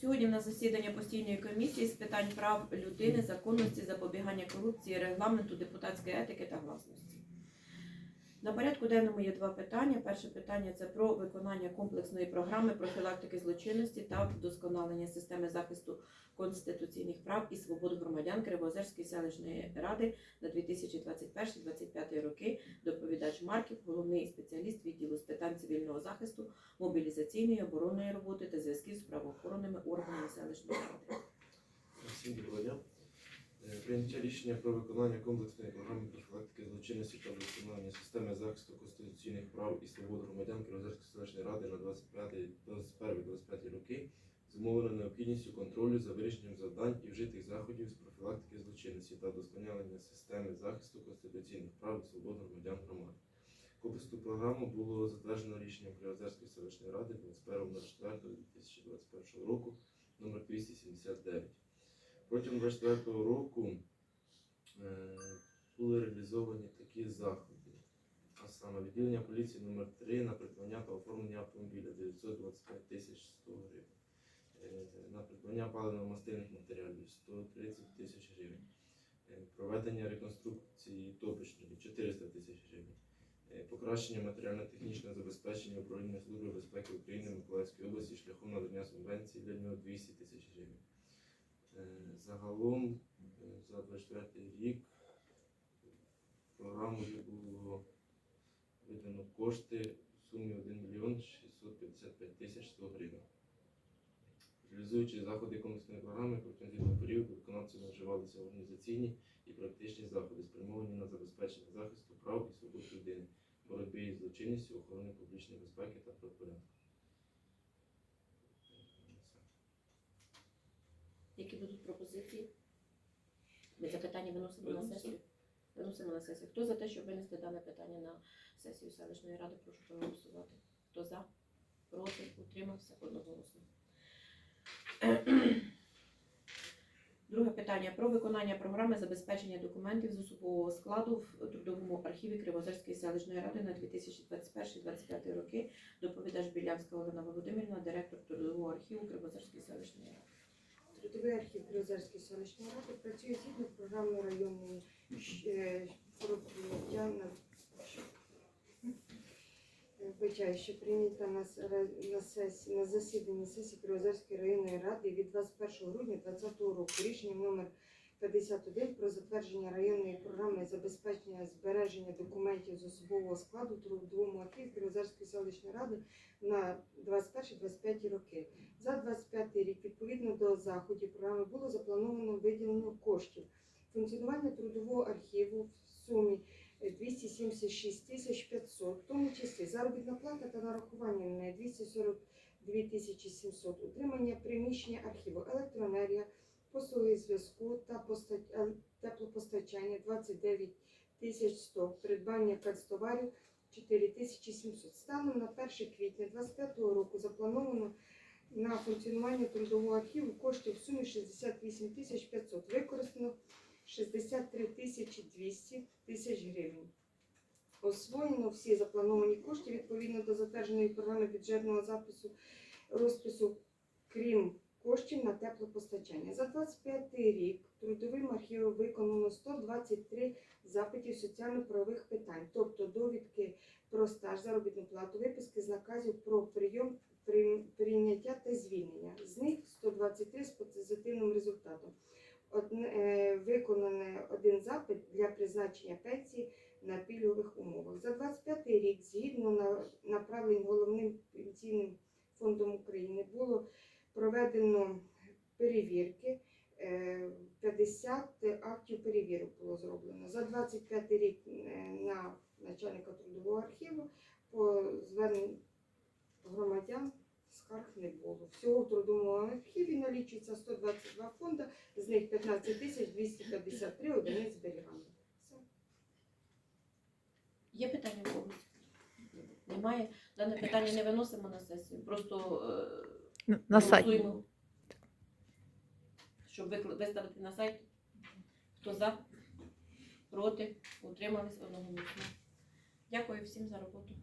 Сьогодні на засідання постійної комісії з питань прав людини, законності, запобігання корупції, регламенту, депутатської етики та власності. На порядку денному є два питання. Перше питання це про виконання комплексної програми профілактики злочинності та вдосконалення системи захисту конституційних прав і свобод громадян Кривоозерської селищної ради на 2021-2025 роки. Доповідач Марків, головний спеціаліст відділу з питань цивільного захисту, мобілізаційної оборонної роботи та зв'язків з правоохоронними органами селищної ради. Всім доброго дня. Е, Прийняття рішення про виконання комплексної програми профілактики злочинності та вдосконалення системи захисту конституційних прав і свобод громадян Кривозерської селищної ради на 21-25 роки зумовлено необхідністю контролю за вирішенням завдань і вжитих заходів з профілактики злочинності та вдосконалення системи захисту конституційних прав і свобод громадян громади. Комплексну програму було затверджено рішенням Кривозерської селищної ради 21.04.2021 року номер 279. Протягом 24 року е, були реалізовані такі заходи, а саме відділення поліції номер 3 на придбання та оформлення автомобіля 925 тисяч 100 гривень, Е, на придбання паливно-мастильних матеріалів 130 тисяч гривень, Е, проведення реконструкції топочної 400 тисяч гривень, покращення матеріально-технічного забезпечення управління Служби безпеки України Миколаївської області шляхом надання субвенції для нього 200 тисяч гривень. Загалом е, за 24 рік програмою було видано кошти в сумі 1 мільйон 655 тисяч 100 гривень. Реалізуючи заходи комплексної програми протягом періоду виконавцями вживалися організаційні і практичні заходи, спрямовані на забезпечення захисту прав і свобод людини, боротьби із злочинністю, охорони публічної безпеки та правопорядку. Які будуть пропозиції? Ми це питання виносимо на сесію. Виносимо на сесію. Хто за те, щоб винести дане питання на сесію селищної ради, прошу проголосувати. Хто за? Проти? Утримався одноголосно. Друге питання про виконання програми забезпечення документів з особового складу в трудовому архіві Кривозерської селищної ради на 2021-2025 роки. Доповідач Білявська Олена Володимирівна, директор трудового архіву Кривозерської селищної ради. Трудовий архів Кривозерської селищної ради працює згідно програми районної е, Вибачаю, що прийнята на, на, сесії, на засіданні сесії Кривозерської районної ради від 21 грудня 2020 року. Рішенням номер 51 про затвердження районної програми забезпечення збереження документів з особового складу трудовому архіві Кривозерської селищної ради на 21-25 роки. За 25 рік, відповідно до заходів програми, було заплановано виділення коштів. Функціонування трудового архіву в сумі е, 276 тисяч 500, в тому числі заробітна плата та нарахування на 242 тисячі 700, утримання приміщення архіву, електроенергія, послуги зв'язку та е, теплопостачання 29 тисяч 100, придбання канцтоварів 4 тисячі 700. Станом на 1 квітня 2025 року заплановано на функціонування трудового архіву коштів в сумі 68 тисяч 500. Використано 63 тисячі 200 тисяч гривень. Освоєно всі заплановані кошти відповідно до затвердженої програми бюджетного запису розпису, крім коштів на теплопостачання. За 25 рік трудовим архівом виконано 123 запитів соціально-правових питань, тобто довідки про стаж, заробітну плату, виписки з наказів про прийом прийняття та звільнення. З них 123 з позитивним результатом. Одне, е, виконане один запит для призначення пенсії на пільгових умовах. За 25 рік, згідно на направлень 50 актів перевірок було зроблено. За 25 рік е, на начальника трудового архіву по зверненню громадян скарг не було. Всього в трудовому архіві налічується 122 фонда, з них 15 тисяч 253 одиниць зберігання. Все. Є питання в когось? Немає. Дане питання не виносимо на сесію. Просто е, На сайті. голосуємо. Щоб викла- виставити на сайт. Хто за? Проти? Утримались одноголосно. Дякую всім за роботу.